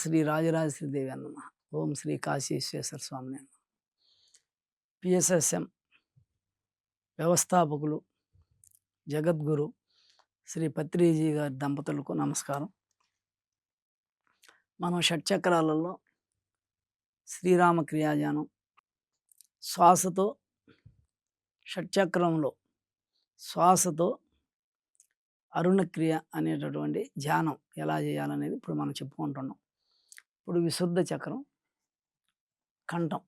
శ్రీ రాజరాజశ్రీదేవి అన్నమ ఓం శ్రీ కాశీశ్వేశ్వర స్వామి అన్న పిఎస్ఎస్ఎం వ్యవస్థాపకులు జగద్గురు శ్రీ పత్రిజీ గారి దంపతులకు నమస్కారం. మనం షట్చక్రాలలో శ్రీరామ క్రియాజానం శ్వాసతో షట్చక్రంలో శ్వాసతో అరుణక్రియ అనేటటువంటి ధ్యానం ఎలా చేయాలనేది ఇప్పుడు మనం చెప్పుకుంటున్నాం. ఇప్పుడు విశుద్ధ చక్రం కంఠం.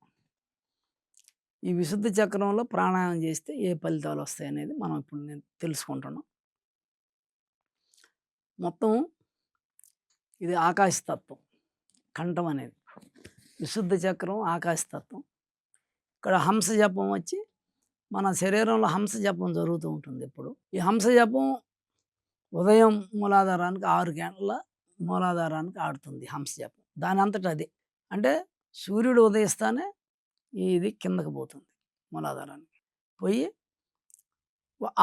ఈ విశుద్ధ చక్రంలో ప్రాణాయామం చేస్తే ఏ ఫలితాలు వస్తాయి అనేది మనం ఇప్పుడు నేను తెలుసుకుంటున్నాం. మొత్తం ఇది ఆకాశతత్వం కంఠం అనేది. విశుద్ధ చక్రం ఆకాశతత్వం ఇక్కడ హంస జపం వచ్చి మన శరీరంలో హంస జపం జరుగుతూ ఉంటుంది ఇప్పుడు. ఈ హంస జపం ఉదయం మూలాధారానికి ఆరు గంటల మూలాధారానికి ఆడుతుంది హంస జపం. దాని అంతటా అది. అంటే సూర్యుడు ఉదయిస్తానే ఇది కిందకి పోతుంది మూలాధారానికి. పోయి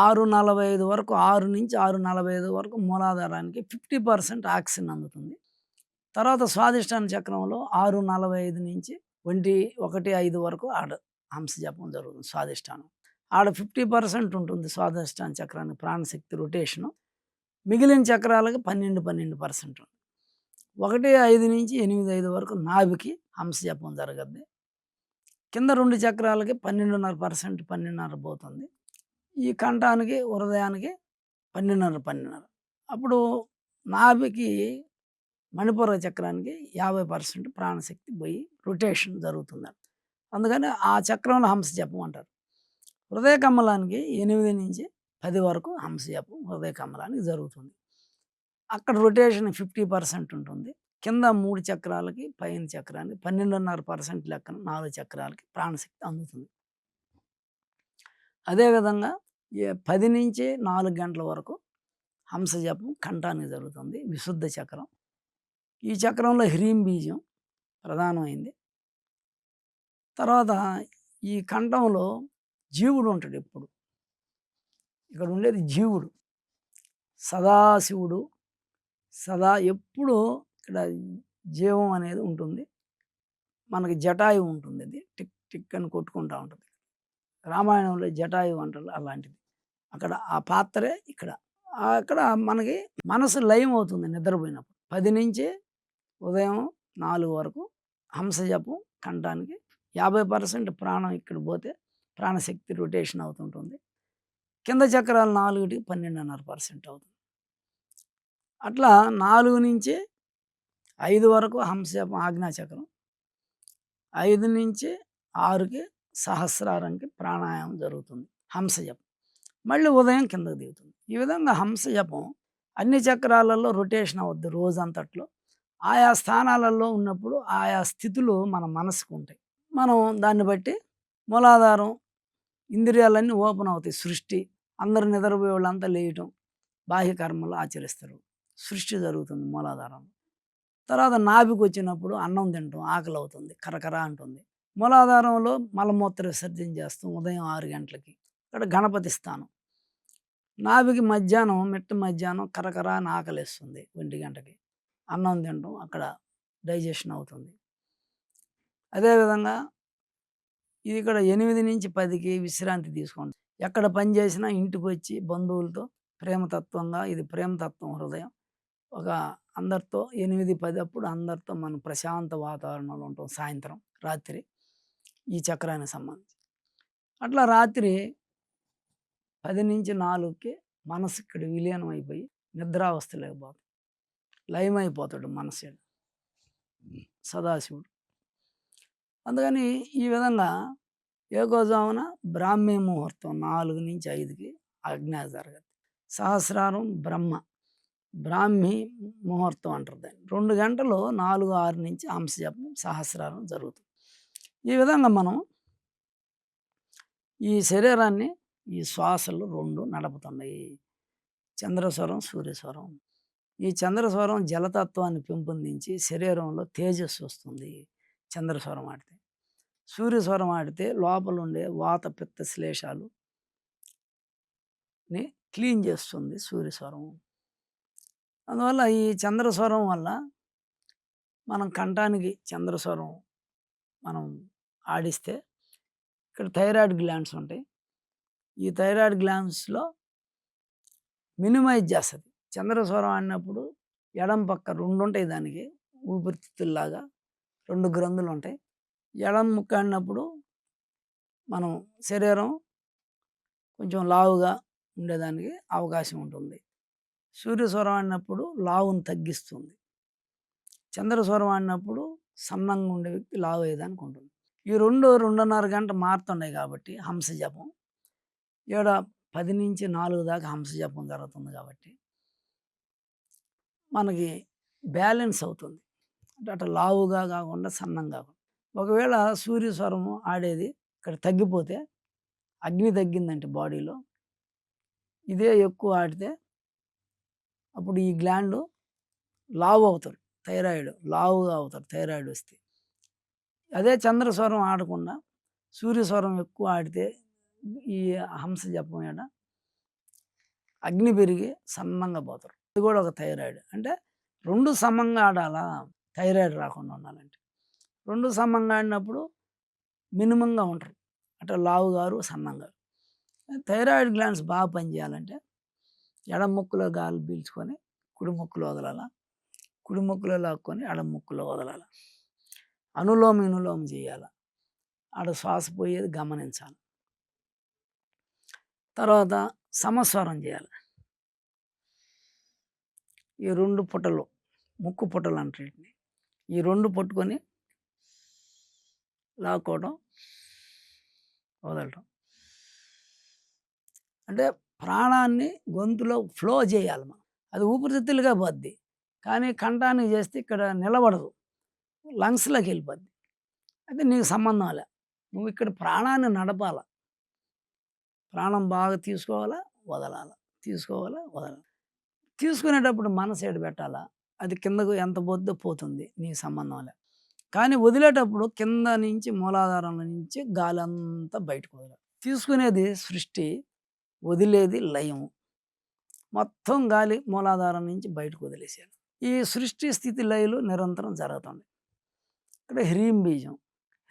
ఆరు నలభై ఐదు వరకు ఆరు నుంచి ఆరు నలభై ఐదు వరకు మూలాధారానికి ఫిఫ్టీ పర్సెంట్ ఆక్సిజన్ అందుతుంది. తర్వాత స్వాదిష్టాన చక్రంలో ఆరు నలభై ఐదు నుంచి ఒంటి ఒకటి ఐదు వరకు ఆడ హంస జపం జరుగుతుంది స్వాదిష్టానం ఆడ ఫిఫ్టీ పర్సెంట్ ఉంటుంది స్వాదిష్టాన చక్రానికి ప్రాణశక్తి రొటేషను. మిగిలిన చక్రాలకు పన్నెండు పన్నెండు పర్సెంట్ ఉంది ఒకటి ఐదు నుంచి ఎనిమిది ఐదు వరకు నాభికి హంస జపం జరగద్ది. కింద రెండు చక్రాలకి పన్నెండున్నర పర్సెంట్ పన్నెండున్నర పోతుంది. ఈ కంఠానికి హృదయానికి పన్నెండున్నర పన్నెండున్నర. అప్పుడు నాభికి మణిపూర చక్రానికి యాభై పర్సెంట్ ప్రాణశక్తి పోయి రొటేషన్ జరుగుతుంది. అందుకని ఆ చక్రంలో హంస జపం అంటారు. హృదయ కమలానికి ఎనిమిది నుంచి పది వరకు హంస జపం హృదయ కమలానికి జరుగుతుంది. అక్కడ రొటేషన్ ఫిఫ్టీ పర్సెంట్ ఉంటుంది. కింద మూడు చక్రాలకి పైన చక్రానికి పన్నెండున్నర పర్సెంట్ లెక్కన నాలుగు చక్రాలకి ప్రాణశక్తి అందుతుంది. అదేవిధంగా పది నుంచి నాలుగు గంటల వరకు హంస జపం కంఠానికి జరుగుతుంది విశుద్ధ చక్రం. ఈ చక్రంలో హ్రీం బీజం ప్రధానమైంది. తర్వాత ఈ కంఠంలో జీవుడు ఉంటాడు ఎప్పుడు. ఇక్కడ ఉండేది జీవుడు. సదాశివుడు సదా ఎప్పుడూ ఇక్కడ జీవం అనేది ఉంటుంది. మనకి జటాయు ఉంటుంది అది. టిక్ టిక్ అని కొట్టుకుంటూ ఉంటుంది. రామాయణంలో జటాయు అంటారు అలాంటిది. అక్కడ ఆ పాత్రే ఇక్కడ. అక్కడ మనకి మనసు లయం అవుతుంది నిద్రపోయినప్పుడు. పది నుంచి ఉదయం నాలుగు వరకు హంసజపం కంఠానికి యాభై పర్సెంట్ ప్రాణం ఇక్కడ పోతే ప్రాణశక్తి రొటేషన్ అవుతుంటుంది. కింద చక్రాలు నాలుగుటికి పన్నెండున్నర పర్సెంట్ అవుతుంది. అట్లా నాలుగు నుంచి ఐదు వరకు హంసజపం ఆజ్ఞాచక్రం. ఐదు నుంచి ఆరుకి సహస్రారంకి ప్రాణాయామం జరుగుతుంది. హంసజపం మళ్ళీ ఉదయం కిందకు దిగుతుంది. ఈ విధంగా హంసజపం అన్ని చక్రాలలో రొటేషన్ అవుద్ది రోజంతట్లో. ఆయా స్థానాలలో ఉన్నప్పుడు ఆయా స్థితులు మన మనసుకు ఉంటాయి. మనం దాన్ని బట్టి మూలాధారం ఇంద్రియాలన్నీ ఓపెన్ అవుతాయి. సృష్టి అందరు నిద్రపోయే వాళ్ళంతా లేయటం బాహ్య కర్మలు ఆచరిస్తారు. సృష్టి జరుగుతుంది మూలాధారం తర్వాత నాభికి వచ్చినప్పుడు అన్నం తింటాం ఆకలి అవుతుంది కరకర అంటుంది. మూలాధారంలో మలమూత్ర విసర్జన చేస్తాం ఉదయం ఆరు గంటలకి. ఇక్కడ గణపతి స్థానం. నాభికి మధ్యాహ్నం మిట్ట మధ్యాహ్నం కరకర అని ఆకలిస్తుంది ఒంటి గంటకి. అన్నం తినడం అక్కడ డైజెషన్ అవుతుంది. అదేవిధంగా ఇది ఇక్కడ ఎనిమిది నుంచి పదికి విశ్రాంతి తీసుకోండి. ఎక్కడ పని చేసినా ఇంటికి వచ్చి బంధువులతో ప్రేమతత్వంగా ఇది ప్రేమతత్వం హృదయం. ఒక అందరితో ఎనిమిది పది అప్పుడు అందరితో మనం ప్రశాంత వాతావరణంలో ఉంటాం సాయంత్రం రాత్రి ఈ చక్రానికి సంబంధించి. అట్లా రాత్రి పది నుంచి నాలుగుకి మనసు ఇక్కడ విలీనం అయిపోయి నిద్రావస్థ లేకపోతుంది లయమైపోతాడు మనసు సదాశివుడు. అందుకని ఈ విధంగా ఏకోజామున బ్రాహ్మీ ముహూర్తం నాలుగు నుంచి ఐదుకి అజ్ఞా జరగదు. సహస్రారం బ్రహ్మ బ్రాహ్మీ ముహూర్తం అంటారు దాన్ని. రెండు గంటలు నాలుగు ఆరు నుంచి అంశజపం సహస్రారం జరుగుతుంది. ఈ విధంగా మనం ఈ శరీరాన్ని ఈ శ్వాసలు రెండు నడుపుతున్నాయి. చంద్రస్వరం సూర్యస్వరం. ఈ చంద్రస్వరం జలతత్వాన్ని పెంపొందించి శరీరంలో తేజస్సు వస్తుంది చంద్రస్వరం ఆడితే. సూర్యస్వరం ఆడితే లోపల ఉండే వాత పిత్త శ్లేషాలు ని క్లీన్ చేస్తుంది సూర్యస్వరం. అందువల్ల ఈ చంద్రస్వరం వల్ల మనం కంఠానికి చంద్రస్వరం మనం ఆడిస్తే ఇక్కడ థైరాయిడ్ గ్లాండ్స్ ఉంటాయి. ఈ థైరాయిడ్ గ్లాండ్స్లో మినిమైజ్ చేస్తుంది. చంద్రస్వరం ఆడినప్పుడు ఎడం పక్క రెండు ఉంటాయి దానికి ఊపిరితిత్తుల్లాగా రెండు గ్రంథులు ఉంటాయి. ఎడం ముక్క ఆడినప్పుడు మనం శరీరం కొంచెం లావుగా ఉండేదానికి అవకాశం ఉంటుంది. సూర్యస్వరం ఆడినప్పుడు లావును తగ్గిస్తుంది. చంద్రస్వరం ఆడినప్పుడు సన్నంగా ఉండే వ్యక్తి లావు అయ్యేదానికి ఉంటుంది. ఈ రెండు రెండున్నర గంట మారుతున్నాయి కాబట్టి హంస జపం. ఏడ పది నుంచి నాలుగు దాకా హంస జపం జరుగుతుంది కాబట్టి మనకి బ్యాలెన్స్ అవుతుంది. అంటే అట్లా లావుగా కాకుండా సన్నంగా కాకుండా. ఒకవేళ సూర్యస్వరము ఆడేది ఇక్కడ తగ్గిపోతే అగ్ని తగ్గిందంటే బాడీలో. ఇదే ఎక్కువ ఆడితే అప్పుడు ఈ గ్లాండ్ లావు అవుతారు థైరాయిడ్ లావుగా అవుతారు థైరాయిడ్ వస్తే. అదే చంద్రస్వరం ఆడకుండా సూర్యస్వరం ఎక్కువ ఆడితే ఈ హంస జపం ఏడ అగ్ని పెరిగి సన్నంగా పోతారు అది కూడా ఒక థైరాయిడ్. అంటే రెండు సమంగా ఆడాలా? థైరాయిడ్ రాకుండా ఉండాలంటే. రెండు సమంగా ఆడినప్పుడు మినిమంగా ఉంటారు. అంటే లావు గారు సన్నంగా థైరాయిడ్ గ్లాండ్స్ బాగా పనిచేయాలంటే ఎడం ముక్కులో గాలి పీల్చుకొని కుడి ముక్కులో వదలాల? కుడి ముక్కులో లాక్కొని ఎడం ముక్కులో వదలాల? అనులోమ ఇనులోమ చేయాలి? ఆడ శ్వాస పోయేది గమనించాలి. తర్వాత సమస్వరం చేయాలి. ఈ రెండు పుట్టలు ముక్కు పుట్టలు అంటారు వీటిని. ఈ రెండు పట్టుకొని లాక్కోవడం వదలటం. అంటే ప్రాణాన్ని గొంతులో ఫ్లో చేయాలి మనం. అది ఊపిరితిత్తులుగా పోద్ది కానీ కంఠానికి చేస్తే ఇక్కడ నిలబడదు. లంగ్స్లోకి వెళ్ళిపోద్ది. అయితే నీకు సంబంధం లే నువ్వు ఇక్కడ ప్రాణాన్ని నడపాల. ప్రాణం బాగా తీసుకోవాలా? వదలాల. తీసుకోవాలా? వదలాలి. తీసుకునేటప్పుడు మనసు ఏడు పెట్టాలా? అది కిందకు ఎంత పోద్దో పోతుంది. నీకు సంబంధం లే కానీ వదిలేటప్పుడు కింద నుంచి మూలాధారం నుంచి గాలి అంతా బయటకు వదలాలి. తీసుకునేది సృష్టి వదిలేది లయము. మొత్తం గాలి మూలాధారం నుంచి బయటకు వదిలేసాడు ఈ సృష్టి స్థితి లయలు నిరంతరం జరుగుతుంది. ఇక్కడ హ్రీం బీజం.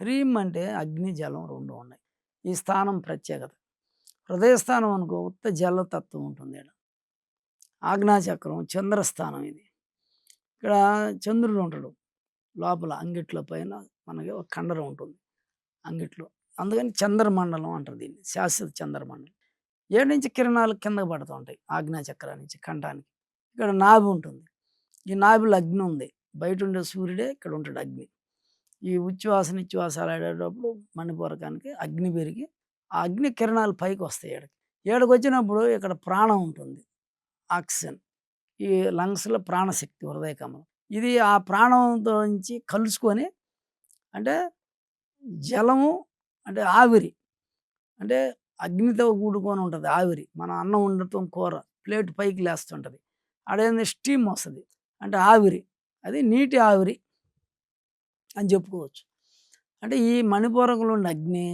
హ్రీం అంటే అగ్ని జలం రెండు ఉన్నాయి. ఈ స్థానం ప్రత్యేకత. హృదయస్థానం అనుకో ఉత్త జలతత్వం ఉంటుంది ఇక్కడ ఆజ్ఞాచక్రం చంద్రస్థానం ఇది. ఇక్కడ చంద్రుడు ఉంటాడు. లోపల అంగిట్ల పైన మనకి ఒక కండరం ఉంటుంది. అంగిట్లో. అందుకని చంద్రమండలం అంటారు దీన్ని. శాశ్వత చంద్రమండలం. ఏడు నుంచి కిరణాలు కిందకు పడుతూ ఉంటాయి ఆజ్ఞాచక్రం నుంచి కంఠానికి ఇక్కడ నాభి ఉంటుంది. ఈ నాభిలో అగ్ని ఉంది. బయట ఉండే సూర్యుడే ఇక్కడ ఉంటాడు అగ్ని. ఈ ఉచ్ఛ్వాస నిశ్వాసాలు ఆడేటప్పుడు మణిపూరకానికి అగ్ని పెరిగి ఆ అగ్ని కిరణాలు పైకి వస్తాయి ఏడకి. ఏడకి వచ్చినప్పుడు ఇక్కడ ప్రాణం ఉంటుంది. ఆక్సిజన్. ఈ లంగ్స్లో ప్రాణశక్తి హృదయ కమలం ఇది ఆ ప్రాణంతో నుంచి కలుసుకొని అంటే జలము అంటే ఆవిరి. అంటే అగ్నితో కూడుకొని ఉంటుంది ఆవిరి. మన అన్నం ఉండటం కూర. ప్లేట్ పైకి లేస్తుంటుంది. ఆడేంది స్టీమ్ వస్తుంది. అంటే ఆవిరి. అది నీటి ఆవిరి అని చెప్పుకోవచ్చు. అంటే ఈ మణిపూరకులు ఉండే అగ్ని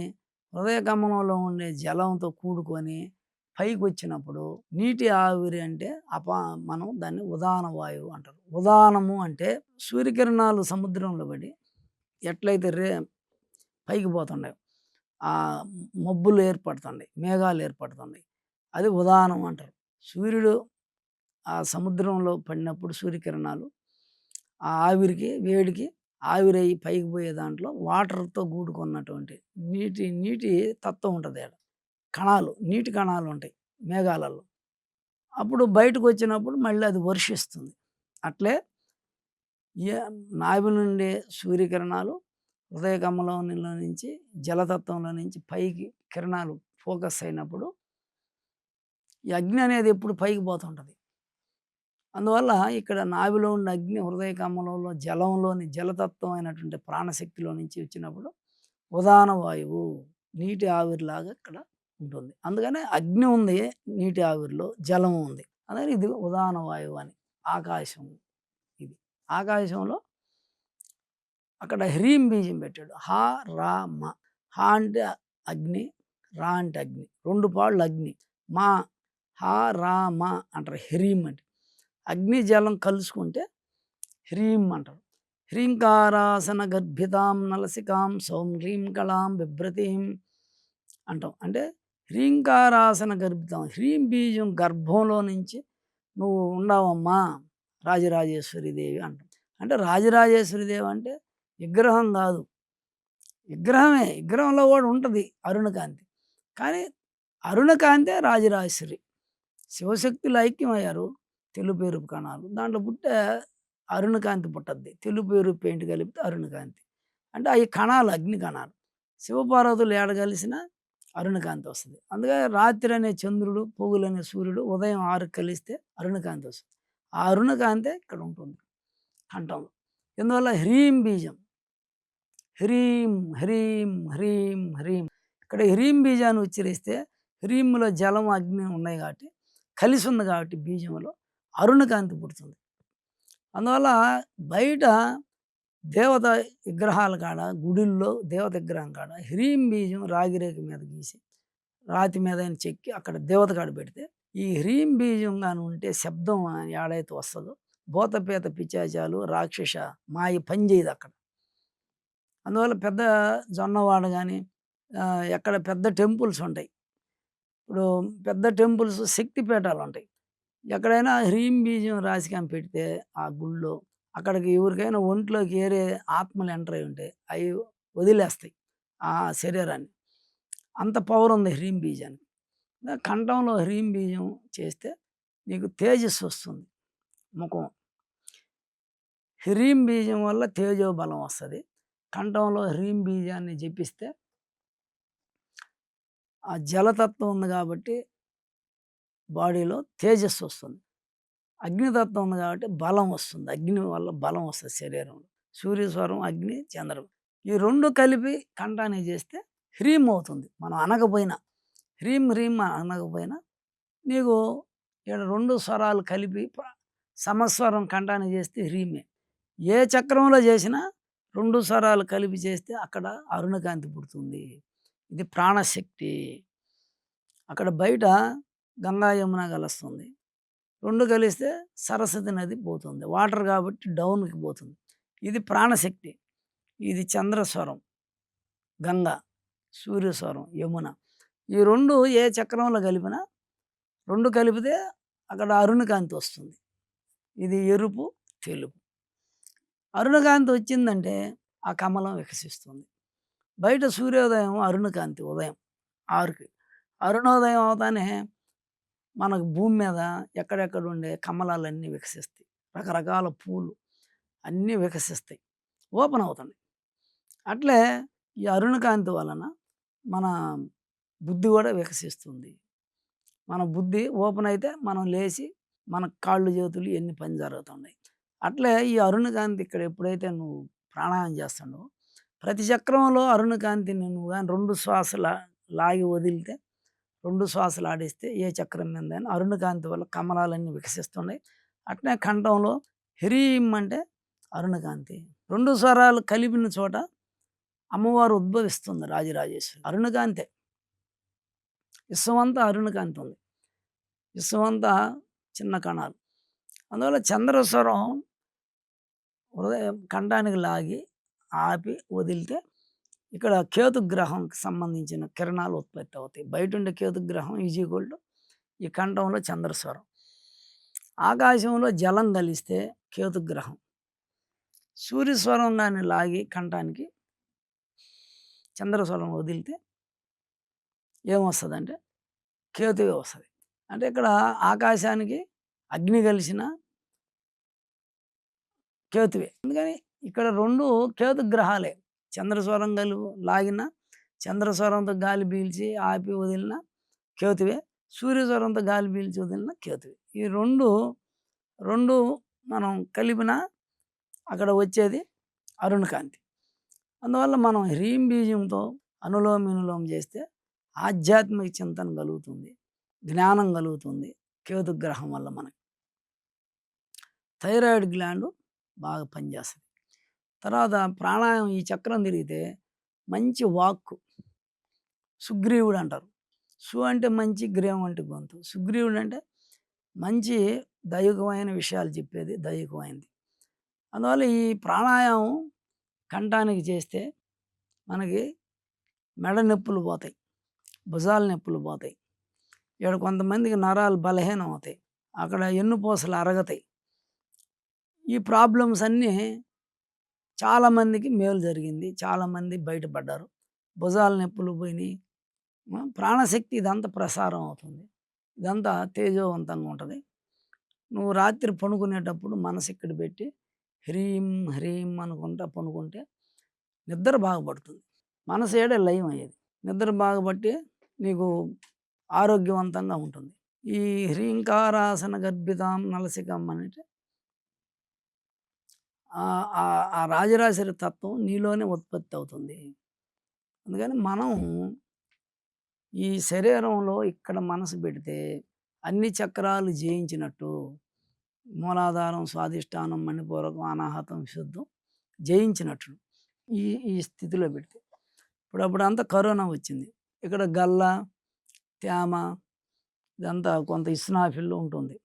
హృదయ గమనంలో ఉండే జలంతో కూడుకొని పైకి వచ్చినప్పుడు నీటి ఆవిరి అంటే అపా మనం దాన్ని ఉదాన వాయువు అంటారు. ఉదానము అంటే సూర్యకిరణాలు సముద్రంలో పడి ఎట్లయితే రే పైకి పోతుండే మబ్బులు ఏర్పడుతున్నాయి మేఘాలు ఏర్పడుతున్నాయి అది ఉదాహరణ అంటారు. సూర్యుడు ఆ సముద్రంలో పడినప్పుడు సూర్యకిరణాలు ఆ ఆవిరికి వేడికి ఆవిరయ్యి పైకి పోయే దాంట్లో వాటర్తో కూడుకున్నటువంటి నీటి నీటి తత్వం ఉంటుంది ఆడ. కణాలు నీటి కణాలు ఉంటాయి మేఘాలలో అప్పుడు బయటకు వచ్చినప్పుడు మళ్ళీ అది వర్షిస్తుంది. అట్లే ఏ నాభి నుండి సూర్యకిరణాలు హృదయకమలంలో నుంచి జలతత్వంలో నుంచి పైకి కిరణాలు ఫోకస్ అయినప్పుడు ఈ అగ్ని అనేది ఎప్పుడు పైకి పోతుంటుంది. అందువల్ల ఇక్కడ నావిలో ఉన్న అగ్ని హృదయ కమలంలో జలంలోని జలతత్వం అయినటువంటి ప్రాణశక్తిలో నుంచి వచ్చినప్పుడు ఉదాన వాయువు నీటి ఆవిరిలాగా ఇక్కడ ఉంటుంది. అందుకనే అగ్ని ఉంది నీటి ఆవిరిలో జలం ఉంది. అందుకని ఇది ఉదాన వాయువు అని ఆకాశం ఇది. ఆకాశంలో అక్కడ హ్రీం బీజం పెట్టాడు. హా రా మా. హా అంటే అగ్ని రా అంటే అగ్ని. రెండు పాళ్ళు అగ్ని. మా హా రా మా అంటారు హ్రీం అంటే. అగ్ని జలం కలుసుకుంటే హ్రీం అంటారు. హ్రీంకారాసన గర్భితాం నలసికాం సౌం హ్రీం కళాం బిభ్రతీం అంటాం. అంటే హ్రీంకారాసన గర్భితం. హ్రీం బీజం గర్భంలో నుంచి నువ్వు ఉండవమ్మా రాజరాజేశ్వరి దేవి అంటాం. అంటే రాజరాజేశ్వరి దేవి అంటే విగ్రహం కాదు. విగ్రహమే విగ్రహంలో కూడా ఉంటుంది అరుణకాంతి కానీ అరుణకాంతే రాజరాజేశ్వరి శివశక్తులు ఐక్యమయ్యారు అయ్యారు ఎరుపు కణాలు. దాంట్లో పుట్టే అరుణకాంతి పుట్టద్ది. తెలుపేరు పెయింట్ కలిపితే అరుణకాంతి అంటే అవి కణాలు అగ్ని కణాలు. శివపార్వతులు ఏడ కలిసిన అరుణకాంతి వస్తుంది. అందుకే రాత్రి అనే చంద్రుడు పొగులనే సూర్యుడు ఉదయం ఆరు కలిస్తే అరుణకాంతి వస్తుంది. ఆ అరుణకాంతే ఇక్కడ ఉంటుంది కంఠంలో ఎందువల్ల? హ్రీం బీజం. హ్రీం హ్రీం హ్రీం హ్రీం. ఇక్కడ హ్రీం బీజాన్ని ఉచ్చరిస్తే హ్రీంలో జలం అగ్ని ఉన్నాయి కాబట్టి కలిసి ఉంది కాబట్టి బీజంలో అరుణకాంతి పుడుతుంది. అందువల్ల బయట దేవత విగ్రహాల కాడ గుడిల్లో దేవత విగ్రహం కాడ హ్రీం బీజం రాగిరేఖ మీద గీసి రాతి మీద ఆయన చెక్కి అక్కడ దేవత కాడ పెడితే ఈ హ్రీం బీజం కానీ ఉంటే శబ్దం ఏడైతే వస్తుందో భూతపేత పిచాచాలు రాక్షస మాయ పని చేయదు అక్కడ. అందువల్ల పెద్ద జొన్నవాడ కానీ ఎక్కడ పెద్ద టెంపుల్స్ ఉంటాయి. ఇప్పుడు పెద్ద టెంపుల్స్ శక్తిపీఠాలు ఉంటాయి ఎక్కడైనా హ్రీం బీజం రాసికం పెడితే ఆ గుళ్ళో అక్కడికి ఎవరికైనా ఒంట్లోకి ఏరే ఆత్మలు ఎంటర్ అయి ఉంటాయి అవి వదిలేస్తాయి ఆ శరీరాన్ని. అంత పవర్ ఉంది హ్రీం బీజానికి. కంఠంలో హ్రీం బీజం చేస్తే నీకు తేజస్సు వస్తుంది ముఖం. హ్రీం బీజం వల్ల తేజో బలం వస్తుంది. కంఠంలో హ్రీం బీజాన్ని జపిస్తే ఆ జలతత్వం ఉంది కాబట్టి బాడీలో తేజస్సు వస్తుంది. అగ్నితత్వం ఉంది కాబట్టి బలం వస్తుంది. అగ్ని వల్ల బలం వస్తుంది శరీరంలో. సూర్యస్వరం అగ్ని చంద్రం ఈ రెండు కలిపి కంఠాన్ని చేస్తే హ్రీం అవుతుంది. మనం అనకపోయినా హ్రీం హ్రీం అనకపోయినా నీకు ఇక్కడ రెండు స్వరాలు కలిపి సమస్వరం కంఠాన్ని చేస్తే హ్రీమే ఏ చక్రంలో చేసినా రెండు స్వరాలు కలిపి చేస్తే అక్కడ అరుణకాంతి పుడుతుంది. ఇది ప్రాణశక్తి. అక్కడ బయట గంగా యమున కలుస్తుంది. రెండు కలిస్తే సరస్వతి నది పోతుంది. వాటర్ కాబట్టి డౌన్కి పోతుంది. ఇది ప్రాణశక్తి. ఇది చంద్రస్వరం. గంగా సూర్యస్వరం యమున. ఈ రెండు ఏ చక్రంలో కలిపినా రెండు కలిపితే అక్కడ అరుణకాంతి వస్తుంది. ఇది ఎరుపు తెలుపు. అరుణకాంతి వచ్చిందంటే ఆ కమలం వికసిస్తుంది. బయట సూర్యోదయం అరుణకాంతి ఉదయం ఆరుకి. అరుణోదయం అవుతానే మనకు భూమి మీద ఎక్కడెక్కడ ఉండే కమలాలన్నీ వికసిస్తాయి. రకరకాల పూలు అన్నీ వికసిస్తాయి. ఓపెన్ అవుతున్నాయి అట్లే ఈ అరుణకాంతి వలన మన బుద్ధి కూడా వికసిస్తుంది. మన బుద్ధి ఓపెన్ అయితే మనం లేచి మన కాళ్ళు చేతులు ఎన్ని పని జరుగుతున్నాయి. అట్లే ఈ అరుణకాంతి ఇక్కడ ఎప్పుడైతే నువ్వు ప్రాణాయం చేస్తున్నావు ప్రతి చక్రంలో అరుణకాంతిని నువ్వు కానీ రెండు శ్వాసల లాగి వదిలితే రెండు శ్వాసలు ఆడిస్తే ఏ చక్రం మీద అరుణకాంతి వల్ల కమలాలన్నీ వికసిస్తున్నాయి. అట్నే కంఠంలో హిరీం అంటే అరుణకాంతి రెండు స్వరాలు కలిపిన చోట అమ్మవారు ఉద్భవిస్తుంది రాజరాజేశ్వరి. అరుణకాంతే విశ్వమంతా అరుణకాంతి ఉంది. విశ్వమంతా చిన్న కణాలు. అందువల్ల చంద్రస్వరం హృదయం ఖండానికి లాగి ఆపి వదిలితే ఇక్కడ కేతుగ్రహంకి సంబంధించిన కిరణాలు ఉత్పత్తి అవుతాయి. బయట ఉండే కేతుగ్రహం ఈజీగోల్డ్ ఈ కంఠంలో చంద్రస్వరం. ఆకాశంలో జలం కలిస్తే కేతుగ్రహం. సూర్యస్వరం కానీ లాగి కంఠానికి చంద్రస్వరం వదిలితే ఏమొస్తుందంటే కేతువే వస్తుంది. అంటే ఇక్కడ ఆకాశానికి అగ్ని కలిసిన కేతువే అందుకని ఇక్కడ రెండు కేతు గ్రహాలే. చంద్రస్వరం కలు లాగిన చంద్రస్వరంతో గాలి పీల్చి ఆపి వదిలిన కేతువే సూర్యస్వరంతో గాలి పీల్చి వదిలిన కేతువే ఈ రెండు రెండు మనం కలిపిన అక్కడ వచ్చేది అరుణకాంతి అందువల్ల మనం హ్రీం బీజంతో అనులోమ వినులోమ చేస్తే ఆధ్యాత్మిక చింతన కలుగుతుంది. జ్ఞానం కలుగుతుంది. కేతు గ్రహం వల్ల మనకి. థైరాయిడ్ గ్లాండ్ బాగా పనిచేస్తుంది తర్వాత ప్రాణాయామం ఈ చక్రం తిరిగితే మంచి వాక్కు. సుగ్రీవుడు అంటారు. సు అంటే మంచి గ్రీవం అంటే గొంతు. సుగ్రీవుడు అంటే మంచి దైవికమైన విషయాలు చెప్పేది దైవికమైనది అందువల్ల ఈ ప్రాణాయామం కంఠానికి చేస్తే మనకి మెడ నొప్పులు పోతాయి. భుజాల నొప్పులు పోతాయి. ఇక్కడ కొంతమందికి నరాలు బలహీనం అవుతాయి అక్కడ ఎన్నుపూసలు అరగతాయి. ఈ ప్రాబ్లమ్స్ అన్నీ చాలామందికి మేలు జరిగింది. చాలామంది బయటపడ్డారు. భుజాల నొప్పులు పోయినాయి. ప్రాణశక్తి ఇదంతా ప్రసారం అవుతుంది. ఇదంతా తేజోవంతంగా ఉంటుంది. నువ్వు రాత్రి పనుకునేటప్పుడు మనసు ఇక్కడ పెట్టి హ్రీం హ్రీం అనుకుంటా పనుకుంటే నిద్ర బాగుపడుతుంది. మనసు ఏడే లయం అయ్యేది నిద్ర బాగుపట్టి నీకు ఆరోగ్యవంతంగా ఉంటుంది. ఈ హ్రీంకారాసన గర్భితాం నలసికం అనేది ఆ- రాజరాశి తత్వం నీలోనే ఉత్పత్తి అవుతుంది. అందుకని మనం ఈ శరీరంలో ఇక్కడ మనసు పెడితే అన్ని చక్రాలు జయించినట్టు మూలాధారం స్వాదిష్టానం మణిపూరకం అనాహతం శుద్ధం జయించినట్లు ఈ ఈ స్థితిలో పెడితే. ఇప్పుడు అప్పుడు అంతా కరోనా వచ్చింది. ఇక్కడ గల్ల తేమ ఇదంతా కొంత ఇస్నాఫిల్లో ఉంటుంది.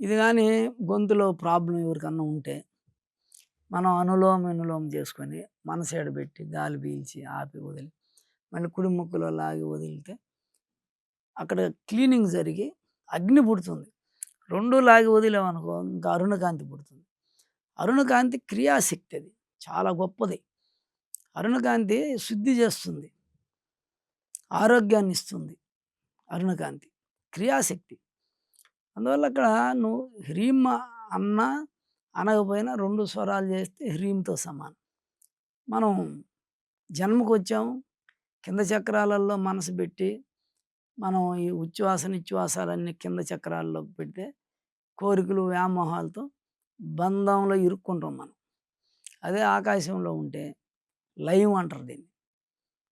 ఇది కానీ గొంతులో ప్రాబ్లం ఎవరికన్నా ఉంటే మనం అనులోమ వినులోమ చేసుకొని మనసేడ పెట్టి గాలి పీల్చి ఆపి వదిలి మళ్ళీ కుడి ముక్కులో లాగి వదిలితే అక్కడ క్లీనింగ్ జరిగి అగ్ని పుడుతుంది. రెండు లాగి వదిలేమనుకో ఇంకా అరుణకాంతి పుడుతుంది. అరుణకాంతి క్రియాశక్తి అది చాలా గొప్పది. అరుణకాంతి శుద్ధి చేస్తుంది. ఆరోగ్యాన్ని ఇస్తుంది అరుణకాంతి క్రియాశక్తి. అందువల్ల అక్కడ నువ్వు హ్రీమ్ అన్న అనకపోయినా రెండు స్వరాలు చేస్తే హ్రీమ్తో సమానం. మనం జన్మకు వచ్చాము కింద చక్రాలలో మనసు పెట్టి మనం ఈ ఉచ్ఛ్వాస నిశ్వాసాలన్నీ కింద చక్రాల్లో పెడితే కోరికలు వ్యామోహాలతో బంధంలో ఇరుక్కుంటాం మనం. అదే ఆకాశంలో ఉంటే లైవ్ అంటారు దీన్ని.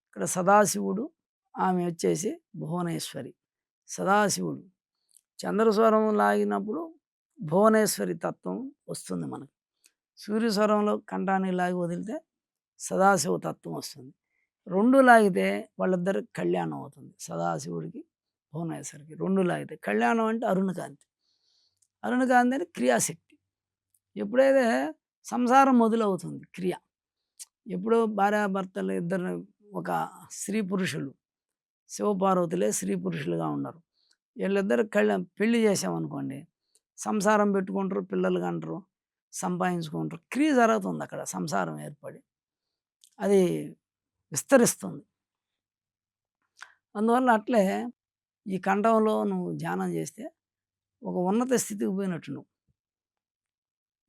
ఇక్కడ సదాశివుడు ఆమె వచ్చేసి భువనేశ్వరి. సదాశివుడు చంద్రస్వరం లాగినప్పుడు భువనేశ్వరి తత్వం వస్తుంది మనకు. సూర్యస్వరంలో కంఠాన్ని లాగి వదిలితే సదాశివ తత్వం వస్తుంది. రెండు లాగితే వాళ్ళిద్దరు కళ్యాణం అవుతుంది. సదాశివుడికి భువనేశ్వరికి రెండు లాగితే. కళ్యాణం అంటే అరుణకాంతి అరుణకాంతి అంటే క్రియాశక్తి. ఎప్పుడైతే సంసారం మొదలవుతుంది క్రియ. ఎప్పుడో భార్యాభర్తలు ఇద్దరు ఒక స్త్రీ పురుషులు శివపార్వతులే స్త్రీ పురుషులుగా ఉన్నారు వీళ్ళిద్దరు కళ్ళ పెళ్ళి చేసామనుకోండి సంసారం పెట్టుకుంటారు పిల్లలు కంటారు సంపాదించుకుంటారు. క్రియ జరుగుతుంది అక్కడ సంసారం ఏర్పడి. అది విస్తరిస్తుంది. అందువల్ల అట్లే ఈ కంఠంలో నువ్వు ధ్యానం చేస్తే ఒక ఉన్నత స్థితికి పోయినట్టు నువ్వు.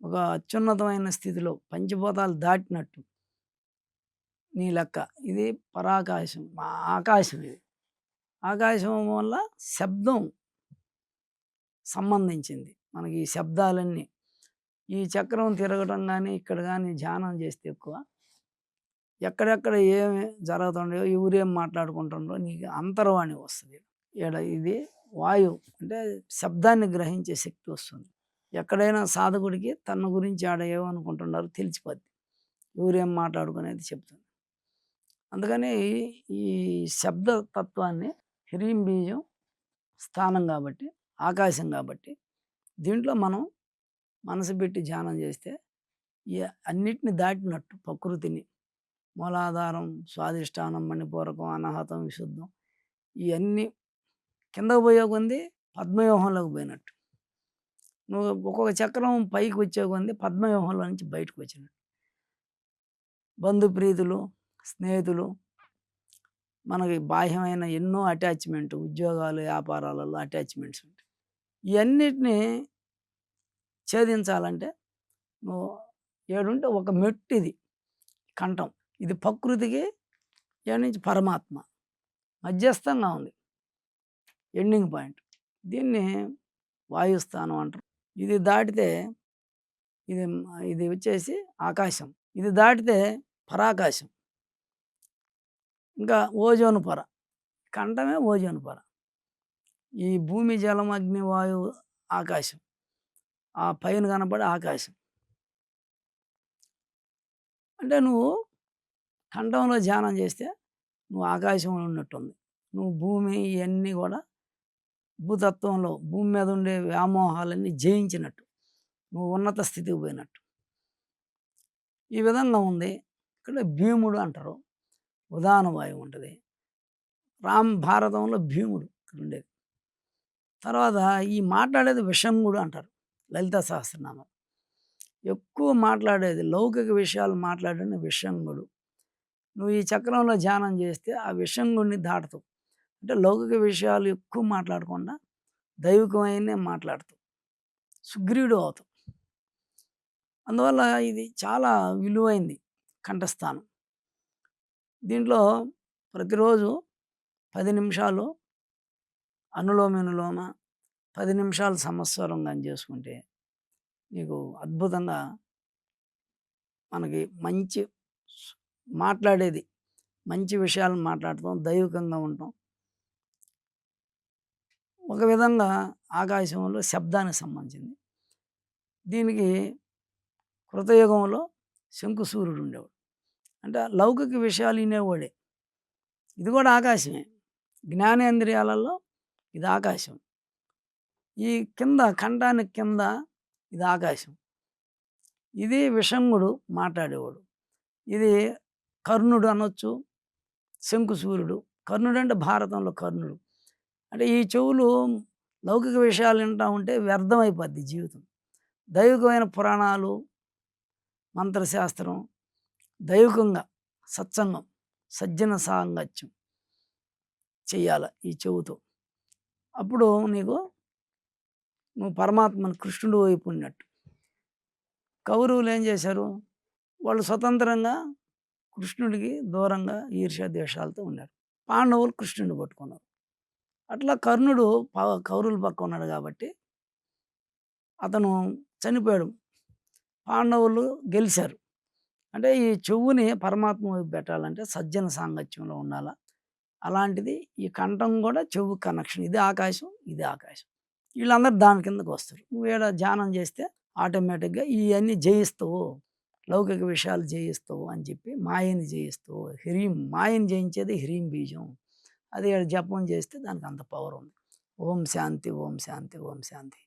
ఒక అత్యున్నతమైన స్థితిలో పంచభూతాలు దాటినట్టు నీ లెక్క. ఇది పరాకాశం మా ఆకాశం ఇది. ఆకాశం వల్ల శబ్దం సంబంధించింది. మనకి ఈ శబ్దాలన్నీ. ఈ చక్రం తిరగటం కానీ ఇక్కడ కానీ ధ్యానం చేస్తే ఎక్కువ. ఎక్కడెక్కడ ఏమి జరుగుతుండో ఎవరేం మాట్లాడుకుంటుండో నీకు అంతర్వాణి వస్తుంది. ఇక్కడ ఇది వాయువు అంటే శబ్దాన్ని గ్రహించే శక్తి వస్తుంది. ఎక్కడైనా సాధకుడికి తన గురించి ఆడ ఏమనుకుంటున్నారో తెలిసిపోద్ది. ఎవరేం మాట్లాడుకునేది చెప్తుంది. అందుకని ఈ శబ్ద తత్వాన్ని హ్రీం బీజం స్థానం కాబట్టి ఆకాశం కాబట్టి దీంట్లో మనం మనసు పెట్టి ధ్యానం చేస్తే ఈ అన్నిటిని దాటినట్టు ప్రకృతిని. మూలాధారం స్వాదిష్టానం మణిపూరకం అనాహతం విశుద్ధం ఇవన్నీ కిందకు పోయే కొంది పద్మవ్యూహంలోకి పోయినట్టు. నువ్వు ఒక్కొక్క చక్రం పైకి వచ్చే కొంది పద్మవ్యూహంలో నుంచి బయటకు వచ్చినట్టు. బంధుప్రీతులు స్నేహితులు మనకి బాహ్యమైన ఎన్నో అటాచ్మెంట్ ఉద్యోగాలు వ్యాపారాలలో అటాచ్మెంట్స్ ఉంటాయి. ఇవన్నిటిని ఛేదించాలంటే నువ్వు ఏడుంటే ఒక మెట్టు ఇది కంఠం. ఇది ప్రకృతికి ఏడు నుంచి పరమాత్మ. మధ్యస్థంగా ఉంది. Ending point. దీన్ని వాయుస్థానం అంటారు. ఇది దాటితే ఇది ఇది వచ్చేసి ఆకాశం. ఇది దాటితే పరాకాశం. ఇంకా ఓజోన్ పొర కంఠమే ఓజోన్ పొర. ఈ భూమి జలం అగ్ని వాయువు ఆకాశం. ఆ పైన కనపడే ఆకాశం. అంటే నువ్వు కంఠంలో ధ్యానం చేస్తే నువ్వు ఆకాశంలో ఉన్నట్టుంది. నువ్వు భూమి ఇవన్నీ కూడా భూతత్వంలో భూమి మీద ఉండే వ్యామోహాలన్నీ జయించినట్టు. నువ్వు ఉన్నత స్థితికి పోయినట్టు. ఈ విధంగా ఉంది. ఇక్కడ భీముడు అంటారు. ఉదాహరణ వాయువు ఉంటుంది. రామ్ భారతంలో భీముడు ఇక్కడ ఉండేది. తర్వాత ఈ మాట్లాడేది విషంగుడు అంటారు లలిత సహస్రనామం. ఎక్కువ మాట్లాడేది లౌకిక విషయాలు మాట్లాడిన విషంగుడు నువ్వు ఈ చక్రంలో ధ్యానం చేస్తే ఆ విషంగుడిని దాటుతావు. అంటే లౌకిక విషయాలు ఎక్కువ మాట్లాడకుండా దైవికమైన మాట్లాడుతావు. సుగ్రీవుడు అవుతావు. అందువల్ల ఇది చాలా విలువైంది కంఠస్థానం. దీంట్లో ప్రతిరోజు పది నిమిషాలు అనులోమనులోమ పది నిమిషాలు సంవత్సరం కానీ చేసుకుంటే నీకు అద్భుతంగా మనకి మంచి మాట్లాడేది మంచి విషయాలు మాట్లాడతాం దైవికంగా ఉంటాం. ఒక విధంగా ఆకాశంలో శబ్దానికి సంబంధించింది. దీనికి కృతయుగంలో శంకుసూర్యుడు ఉండేవాడు. అంటే లౌకిక విషయాలు వినేవాడే. ఇది కూడా ఆకాశమే. జ్ఞానేంద్రియాలలో ఇది ఆకాశం. ఈ కింద ఖండానికి కింద ఇది ఆకాశం. ఇది విషంగుడు మాట్లాడేవాడు. ఇది కర్ణుడు అనొచ్చు శంకుసూర్యుడు. కర్ణుడు అంటే భారతంలో కర్ణుడు. అంటే ఈ చెవులు లౌకిక విషయాలు వింటా ఉంటే వ్యర్థమైపోద్ది జీవితం. దైవికమైన పురాణాలు మంత్రశాస్త్రం దైవికంగా సత్సంగం సజ్జన సాంగత్యం చెయ్యాలి ఈ చెవుతో. అప్పుడు నీకు నువ్వు పరమాత్మను కృష్ణుడు వైపు ఉన్నట్టు. కౌరవులు ఏం చేశారు? వాళ్ళు స్వతంత్రంగా కృష్ణుడికి దూరంగా ఈర్ష్యా ద్వేషాలతో ఉన్నారు. పాండవులు కృష్ణుడిని పట్టుకున్నారు. అట్లా కర్ణుడు ప- కౌరవుల పక్క ఉన్నాడు కాబట్టి అతను చనిపోయాడు. పాండవులు గెలిచారు. అంటే ఈ చెవుని పరమాత్మ వైపు పెట్టాలంటే సజ్జన సాంగత్యంలో ఉండాలా? అలాంటిది ఈ కంఠం కూడా చెవు కనెక్షన్. ఇది ఆకాశం ఇది ఆకాశం. వీళ్ళందరూ దాని కిందకు వస్తారు. నువ్వు ఏడ ధ్యానం చేస్తే ఆటోమేటిక్గా ఇవన్నీ జయిస్తావు లౌకిక విషయాలు జయిస్తావు అని చెప్పి మాయని జయిస్తావు. హ్రీం మాయని జయించేది హ్రీం బీజం. అది ఈడ జపం చేస్తే దానికి అంత పవర్ ఉంది. ఓం శాంతి ఓం శాంతి ఓం శాంతి.